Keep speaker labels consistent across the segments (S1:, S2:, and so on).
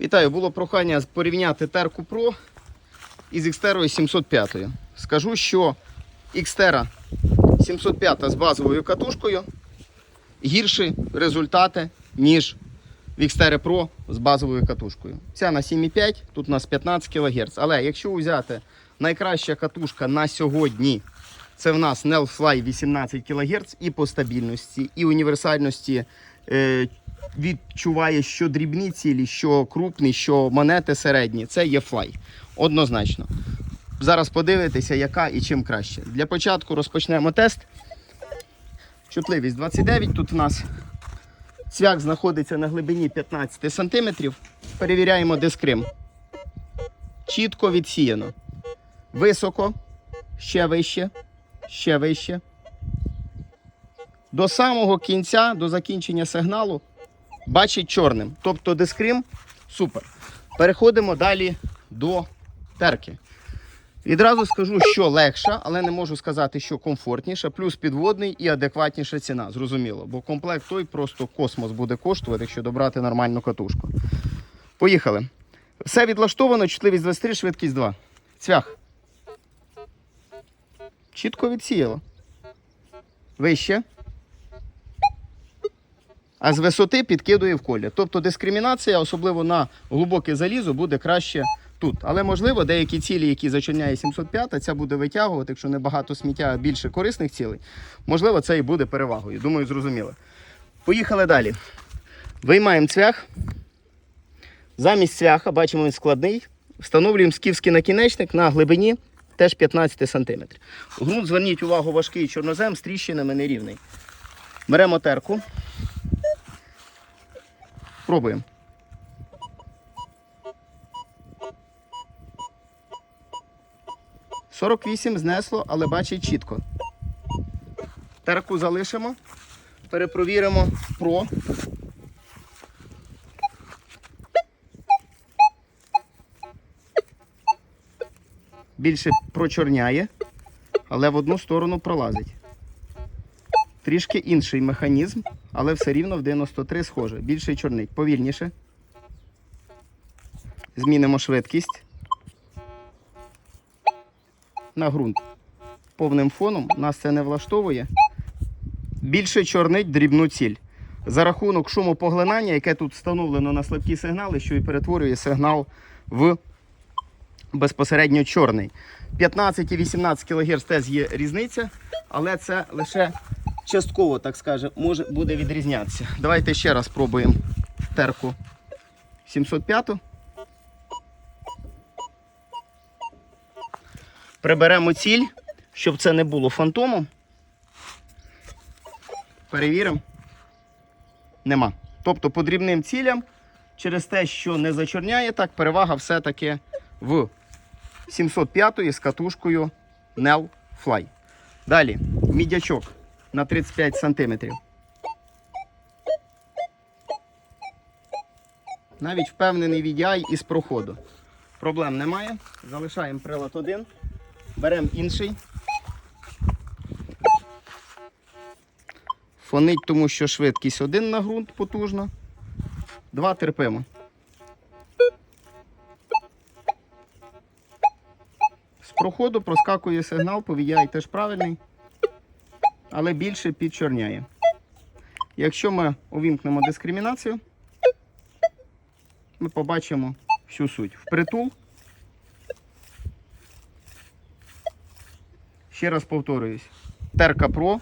S1: Вітаю, було прохання порівняти терку Pro із Xterra 705. Скажу, що Xterra 705 з базовою катушкою гірші результати, ніж в Xterra Pro з базовою катушкою. Ця на 7,5, тут у нас 15 кГц. Але якщо взяти найкраща катушка на сьогодні, це в нас Nelfly 18 кГц і по стабільності, і універсальності е, відчуває, що дрібні цілі, що крупні, що монети середні. Це є Fly. Однозначно. Зараз подивитися, яка і чим краще. Для початку розпочнемо тест. Чутливість 29. Тут у нас цвях знаходиться на глибині 15 см. Перевіряємо дискрим. Чітко відсіяно. Високо, ще вище, ще вище. До самого кінця, до закінчення сигналу, бачить чорним. Тобто дискрим супер. Переходимо далі до терки. Відразу скажу, що легша, але не можу сказати, що комфортніша, плюс підводний і адекватніша ціна, зрозуміло. Бо комплект той просто космос буде коштувати, якщо добрати нормальну катушку. Поїхали. Все відлаштовано, чутливість 23, швидкість 2. Цвях. Чітко відсіяло. Вище. А з висоти підкидує в колір. Тобто дискримінація, особливо на глибоке залізо, буде краще тут. Але можливо, деякі цілі, які зачиняє 705, ця буде витягувати, якщо не багато сміття, а більше корисних цілей. Можливо, це і буде перевагою. Думаю, зрозуміло. Поїхали далі. Виймаємо цвях. Замість цвяха, бачимо, він складний. Встановлюємо скіфський накінечник на глибині теж 15 см. Грунт, зверніть увагу, важкий чорнозем з тріщинами нерівний. Беремо терку. Пробуємо. Сорок вісім знесло, але бачить чітко. Терку залишимо. Перепровіримо про. Більше прочорняє, але в одну сторону пролазить. Трішки інший механізм, але все рівно в 93 схоже. Більше чорнить. Повільніше. Змінимо швидкість. На ґрунт. Повним фоном нас це не влаштовує. Більше чорнить дрібну ціль. За рахунок шумопоглинання, яке тут встановлено на слабкі сигнали, що і перетворює сигнал в безпосередньо чорний. 15 і 18 кГц теж є різниця, але це лише частково, так скаже, може буде відрізнятися. Давайте ще раз спробуємо терку 705. Приберемо ціль, щоб це не було фантомом. Перевіримо. Нема. Тобто по дрібним цілям, через те, що не зачорняє, так перевага все-таки в 705 з катушкою Nel Fly. Далі мідячок на 35 см. Навіть впевнений VDI із проходу. Проблем немає. Залишаємо прилад один. Беремо інший. Фонить, тому що швидкість один на ґрунт потужно. Два терпимо. З проходу проскакує сигнал, по VDI теж правильний, але більше підчорняє. Якщо ми увімкнемо дискримінацію, ми побачимо всю суть. Впритул. Ще раз повторююсь. Терка Pro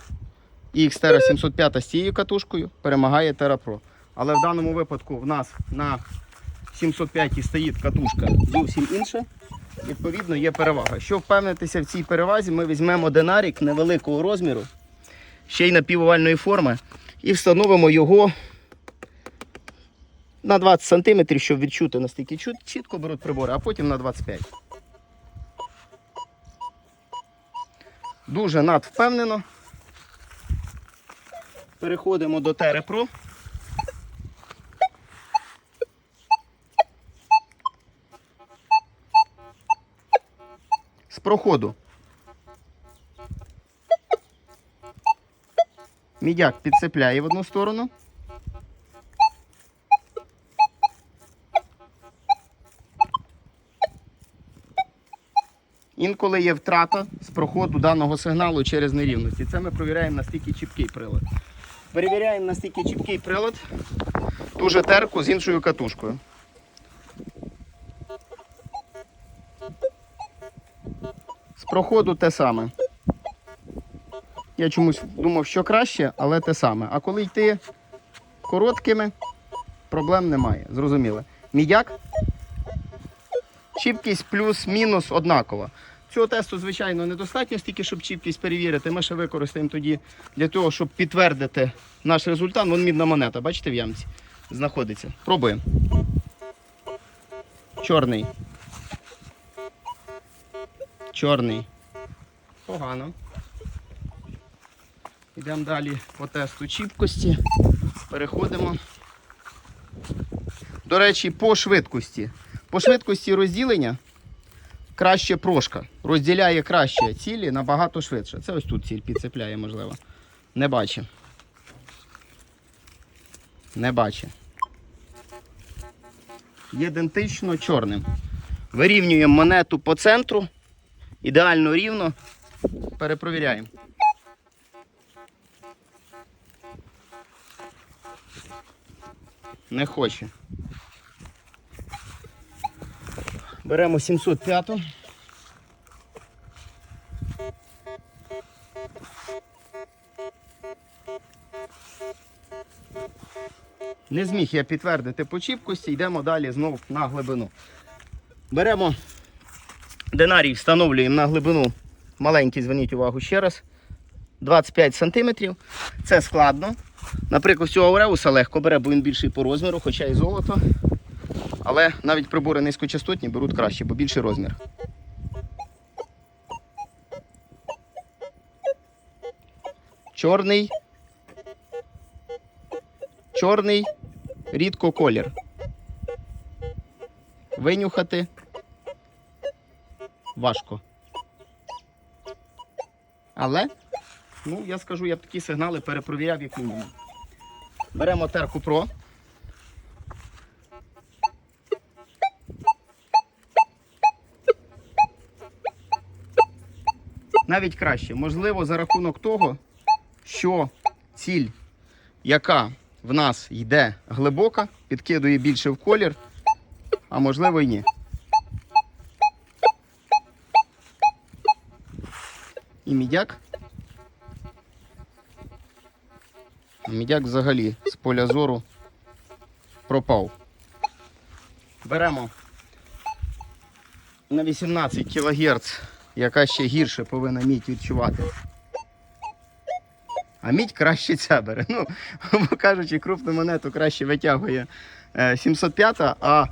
S1: Xterra 705 з цією катушкою перемагає Terra Pro. Але в даному випадку в нас на 705 стоїть катушка зовсім інша. Відповідно, є перевага. Щоб впевнитися в цій перевазі, ми візьмемо динарік невеликого розміру, ще й напівовальної форми, і встановимо його на 20 см, щоб відчути наскільки чут- чітко беруть прибори, а потім на 25 Дуже надвпевнено. Переходимо до Pro. З проходу. Мідяк підцепляє в одну сторону. Інколи є втрата з проходу даного сигналу через нерівності. Це ми перевіряємо настільки чіпкий прилад. Перевіряємо настільки чіпкий прилад, ту же терку з іншою катушкою. З проходу те саме. Я чомусь думав, що краще, але те саме. А коли йти короткими, проблем немає. Зрозуміло. Мідяк. Чіпкість плюс-мінус однакова. Цього тесту, звичайно, недостатньо, стільки, щоб чіпкість перевірити. Ми ще використаємо тоді для того, щоб підтвердити наш результат. Вон мідна монета, бачите, в ямці знаходиться. Пробуємо. Чорний. Чорний. Погано. Йдемо далі по тесту чіпкості. Переходимо. До речі, по швидкості. По швидкості розділення краще прошка. Розділяє краще цілі набагато швидше. Це ось тут ціль підцепляє, можливо. Не бачу. Не бачу. Ідентично чорним. Вирівнюємо монету по центру. Ідеально рівно. Перепровіряємо. Не хоче. Беремо 705. Не зміг я підтвердити по чіпкості, йдемо далі знову на глибину. Беремо динарій, встановлюємо на глибину маленький, зверніть увагу ще раз. 25 см. Це складно. Наприклад, цього Ауреуса легко бере, бо він більший по розміру, хоча і золото. Але навіть прибори низькочастотні беруть краще, бо більший розмір. Чорний. Чорний рідко колір. Винюхати важко. Але, ну, я скажу, я б такі сигнали перепровіряв як мінімум. Беремо терку Pro. Навіть краще. Можливо, за рахунок того, що ціль, яка в нас йде глибока, підкидує більше в колір, а можливо і ні. І мідяк. Мідяк взагалі з поля зору пропав. Беремо на 18 кГц, яка ще гірше повинна мідь відчувати. А мідь краще ця бере. Ну, грубо кажучи, крупну монету краще витягує е, 705, а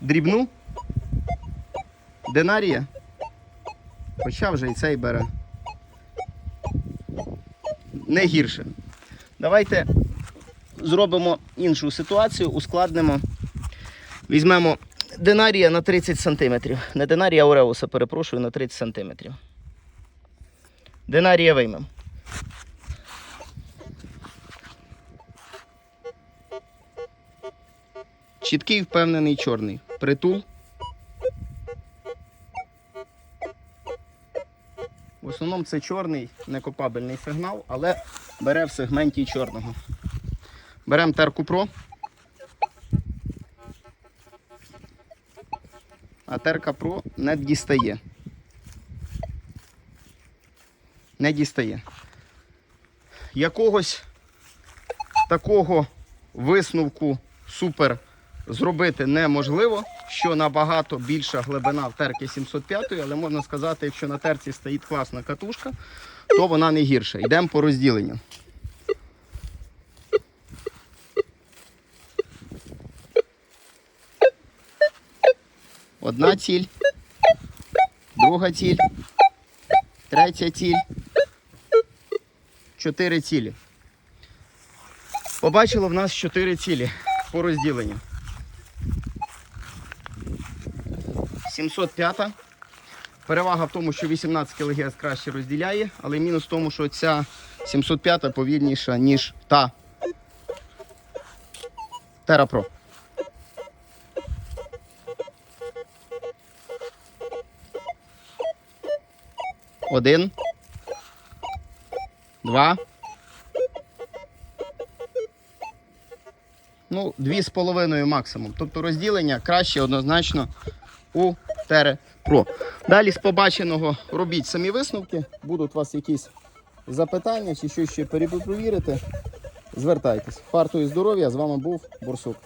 S1: дрібну динарія, хоча вже і цей бере. Не гірше. Давайте зробимо іншу ситуацію, ускладнимо. Візьмемо динарія на 30 см. Не динарія а Ауреуса, перепрошую, на 30 см. Динарія виймемо. Чіткий, впевнений чорний. Притул. В основному це чорний некопабельний сигнал, але бере в сегменті чорного. Беремо терку Pro. А терка Pro не дістає. Не дістає. Якогось такого висновку супер зробити неможливо, що набагато більша глибина в терки 705, але можна сказати, якщо на терці стоїть класна катушка, то вона не гірша. Йдемо по розділенню. Одна ціль, друга ціль, третя ціль, чотири цілі. Побачило в нас чотири цілі по розділенню. 705. Перевага в тому, що 18 кГц краще розділяє, але мінус в тому, що ця 705 повільніша, ніж та Pro. Один. Два. Ну, дві з половиною максимум. Тобто розділення краще однозначно у Тере Pro. Далі з побаченого робіть самі висновки. Будуть у вас якісь запитання чи щось ще перепровірити. Звертайтесь. Фарту і здоров'я. З вами був Бурсук.